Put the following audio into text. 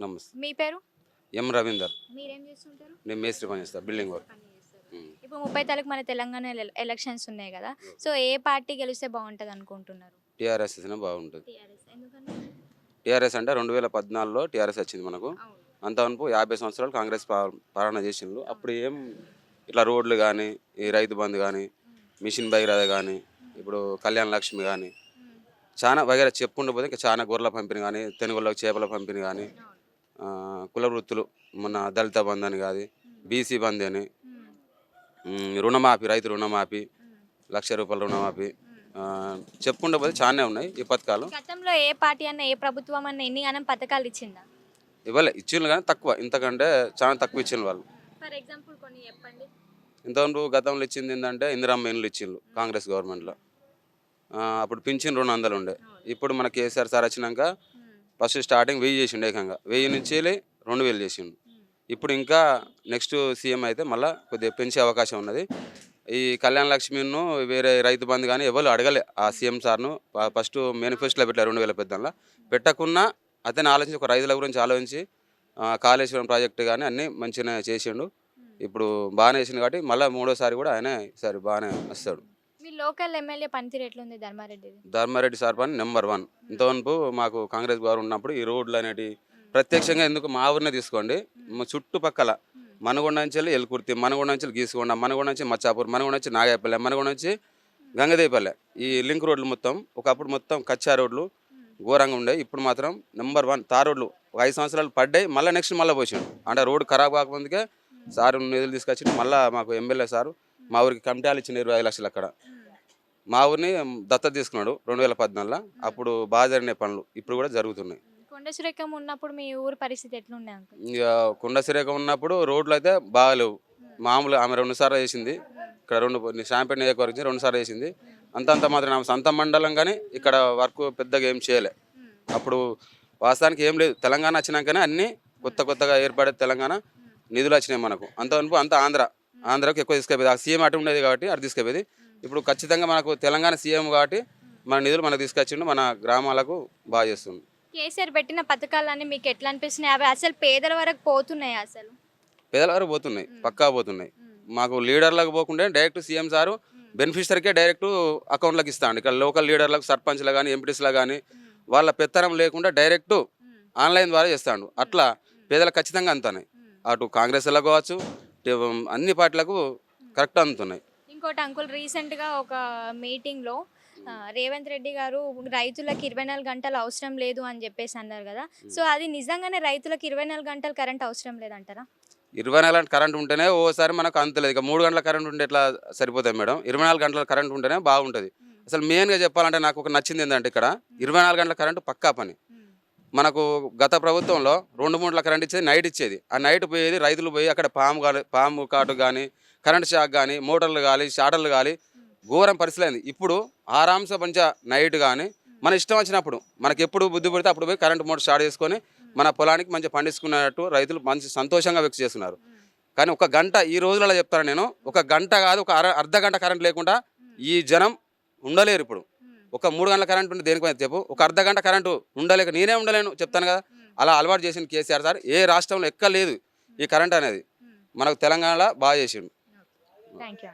నమస్తే మీ పేరు? ఎం రవీందర్. మీరేం చేస్తుంటారు? నేను మేస్త్రి పని చేస్తా బిల్డింగ్ వర్క్. ఇప్పుడు ముప్పై తారీఖు మన తెలంగాణ ఎల- ఎలక్షన్స్ ఉన్నాయి కదా. సో ఏ పార్టీ గెలిస్తే బాగుంటుంది అనుకుంటున్నారు? టీఆర్ఎస్ బాగుంటుంది. టీఆర్ఎస్. అంటే రెండు వేల పద్నాలుగులో టీఆర్ఎస్ వచ్చింది మనకు. అంతవరకు యాభై సంవత్సరాలు కాంగ్రెస్ పాలన చేసిండ్రు. అప్పుడు ఏం ఇట్లా రోడ్లు కానీ ఈ రైతు బంధు కానీ మిషన్ భగీరథ కానీ ఇప్పుడు కళ్యాణ లక్ష్మి కానీ. చాలా వగేర చెప్పుకుంటూ ఇంకా చాలా గొర్రెల పంపిణీ కానీ తెనుగులకు చేపల పంపిణీ కానీ కుల వృత్తులు మన దళిత బంధు అని కాదు బీసీ బంధు అని. రుణమాఫీ రైతు రుణమాఫీ. లక్ష రూపాయల రుణమాఫీ పోతే చాలానే ఉన్నాయి ఈ పథకాలు. గతంలో ఏ పార్టీ అన్న ఏ ప్రభుత్వం అన్న ఎన్ని గానం పథకాలు ఇచ్చిందా? ఇవ్వలే ఇచ్చిండ్రు కానీ తక్కువ ఇంతకంటే చాలా తక్కువ ఇచ్చిండ్రు వాళ్ళు. ఫర్ ఎగ్జాంపుల్ కొన్ని చెప్పండి. ఇంతవరకు గతంలో ఇచ్చింది ఏంటంటే ఇందిరమ్మ ఇండ్లు ఇచ్చిండ్రు కాంగ్రెస్ గవర్నమెంట్లో. అప్పుడు పింఛన్ రెండు వందలు ఉండే. ఇప్పుడు మన కేసీఆర్ సార్ వచ్చినాక ఫస్ట్ స్టార్టింగ్ వెయ్యి చేసిండు ఏకంగా. వెయ్యి నుంచి రెండు వేలు చేసిండు. ఇప్పుడు ఇంకా నెక్స్ట్ సీఎం అయితే మళ్ళీ కొద్దిగా పెంచే అవకాశం ఉన్నది. ఈ కళ్యాణ లక్ష్మిను వేరే రైతు బంధు కానీ ఎవరు అడగలే. ఆ సీఎం సార్ను ఫస్ట్ మేనిఫెస్టోలో పెట్టారు రెండు వేల పెద్దలో పెట్టకున్నా అతను ఆలోచించి ఒక రైతుల గురించి ఆలోచించి కాళేశ్వరం ప్రాజెక్టు కానీ అన్నీ మంచిగా చేసిండు. ఇప్పుడు బాగానే చేసిండు కాబట్టి మళ్ళీ మూడోసారి కూడా ఆయన ఈసారి బాగానే వస్తాడు. లోకల్ ఎమ్మెల్యే పనితీరు ఎట్లుంది ధర్మారెడ్డిది? ధర్మారెడ్డి సార్ పని నెంబర్ వన్. ఇంతవరకు మాకు కాంగ్రెస్ గారు ఉన్నప్పుడు ఈ రోడ్లు అనేటివి ప్రత్యక్షంగా ఎందుకు మా ఊరినే తీసుకోండి. మా చుట్టుపక్కల మనగొండ నుంచి వెళ్ళి ఎల్కుర్తి మనగొండ నుంచి గీసుకొండ మనగొండ నుంచి మచ్చాపూర్ మనగొండ నుంచి నాగాయపల్లె మనగొండ నుంచి గంగదేపల్లె. ఈ లింక్ రోడ్లు మొత్తం ఒకప్పుడు మొత్తం కచ్చా రోడ్లు ఘోరంగా ఉండే. ఇప్పుడు మాత్రం నెంబర్ వన్ తార్ రోడ్లు ఒక ఐదు సంవత్సరాలు పడ్డాయి. మళ్ళీ నెక్స్ట్ మళ్ళీ పోసిండు. అంటే రోడ్డు ఖరాబ్ కాకముందుకే సారు నిధులు తీసుకొచ్చి మళ్ళీ మాకు ఎమ్మెల్యే సారు మా ఊరికి కమిటాలు ఇచ్చిన ఇరవై ఐదు లక్షలు అక్కడ. మా ఊరిని దత్తత తీసుకున్నాడు రెండు వేల పద్నాలుగులో అప్పుడు బాగా జరిగినాయి పనులు ఇప్పుడు కూడా జరుగుతున్నాయి. కొండ సురేఖం ఉన్నప్పుడు మీ ఊరు పరిస్థితి ఎట్లుండే ఇక కుండ సిరేక ఉన్నప్పుడు రోడ్లు అయితే బాగాలేవు. మామూలు ఆమె రెండు సార్లు వేసింది. ఇక్కడ రెండు షాంపేట్ నియోజకవర్గం రెండు సార్లు వేసింది. అంతంత మాత్రం ఆమె సొంత మండలం కానీ ఇక్కడ వర్క్ పెద్దగా ఏం చేయలే. అప్పుడు వాస్తవానికి ఏం లేదు. తెలంగాణ వచ్చినాకనే అన్ని కొత్త కొత్తగా ఏర్పడే తెలంగాణ నిధులు వచ్చినాయి మనకు. అంతవరకు అంత ఆంధ్ర. ఆంధ్రాకి ఎక్కువ తీసుకెళ్ళేది ఆ సీఎం అటు ఉండేది కాబట్టి అటు తీసుకెళ్ళేది ఇప్పుడు ఖచ్చితంగా మనకు తెలంగాణ సీఎం కాబట్టి మన నిధులు మనకు తీసుకొచ్చిండు మన గ్రామాలకు బాగా చేస్తుంది. కేసీఆర్ పెట్టిన పథకాలన్నీ మీకు ఎట్లా అనిపిస్తున్నాయి? అవి అసలు పేదల వరకు పోతున్నాయి అసలు? పేదల వరకు పోతున్నాయి పక్కా పోతున్నాయి. మాకు లీడర్లకు పోకుండా డైరెక్ట్ సీఎం సారు బెనిఫిషరీకే డైరెక్ట్ అకౌంట్లకు ఇస్తాడు. ఇక్కడ లోకల్ లీడర్లకు సర్పంచ్లు కానీ ఎంపీటీస్లో కానీ వాళ్ళ పెత్తనం లేకుండా డైరెక్ట్ ఆన్లైన్ ద్వారా చేస్తాడు. అట్లా పేదలకు ఖచ్చితంగా అందుతున్నాయి. అటు కాంగ్రెస్ వాళ్ళకు కావచ్చు అన్ని పార్టీలకు కరెక్ట్ అందుతున్నాయి. ఇంకోటి అంకుల్ రీసెంట్గా ఒక మీటింగ్లో రేవంత్ రెడ్డి గారు రైతులకు ఇరవై నాలుగు గంటలు అవసరం లేదు అని చెప్పేసి అన్నారు కదా. సో అది నిజంగానే రైతులకు ఇరవై నాలుగు గంటలు కరెంట్ అవసరం లేదంటారా? ఇరవై నాలుగు గంటల కరెంట్ ఉంటేనే ఓసారి మనకు అంతలేదు ఇక మూడు గంటల కరెంట్ ఉంటే ఎట్లా సరిపోతాయి మేడం? ఇరవై నాలుగు గంటల కరెంట్ ఉంటేనే బాగుంటుంది. అసలు మెయిన్గా చెప్పాలంటే నాకు ఒక నచ్చింది ఏంటంటే ఇక్కడ ఇరవై నాలుగు గంటల కరెంటు పక్కా పని. మనకు గత ప్రభుత్వంలో రెండు మూడుల కరెంట్ ఇచ్చేది నైట్ ఇచ్చేది. ఆ నైట్ పోయేది రైతులు పోయి అక్కడ పాము కానీ పాము కాటు కానీ కరెంట్ షాక్ కానీ మోటార్లు కానీ షాటర్లు కానీ ఘోరం పరిస్థితి ఇప్పుడు ఆరాంస పంచ నైట్ కానీ మన ఇష్టం వచ్చినప్పుడు మనకి ఎప్పుడు బుద్ధి పడితే అప్పుడు పోయి కరెంట్ మోటార్ స్టార్ట్ చేసుకొని మన పొలానికి మంచిగా పండించుకున్నట్టు రైతులు మంచి సంతోషంగా వ్యక్తి చేస్తున్నారు. కానీ ఒక గంట ఈ రోజులలో చెప్తాను నేను ఒక గంట కాదు ఒక అర అర్ధ గంట కరెంట్ లేకుండా ఈ జనం ఉండలేరు ఇప్పుడు. ఒక మూడు గంటల కరెంట్ ఉంటే దేనికైనా చెప్పు ఒక అర్ధ గంట కరెంటు ఉండలేక నేనే ఉండలేను చెప్తాను కదా. అలా అలవాటు చేసిన కేసీఆర్ సార్ ఏ రాష్ట్రంలో ఎక్కడ లేదు ఈ కరెంట్ అనేది. మనకు తెలంగాణలో బాగా చేసిండు. Thank you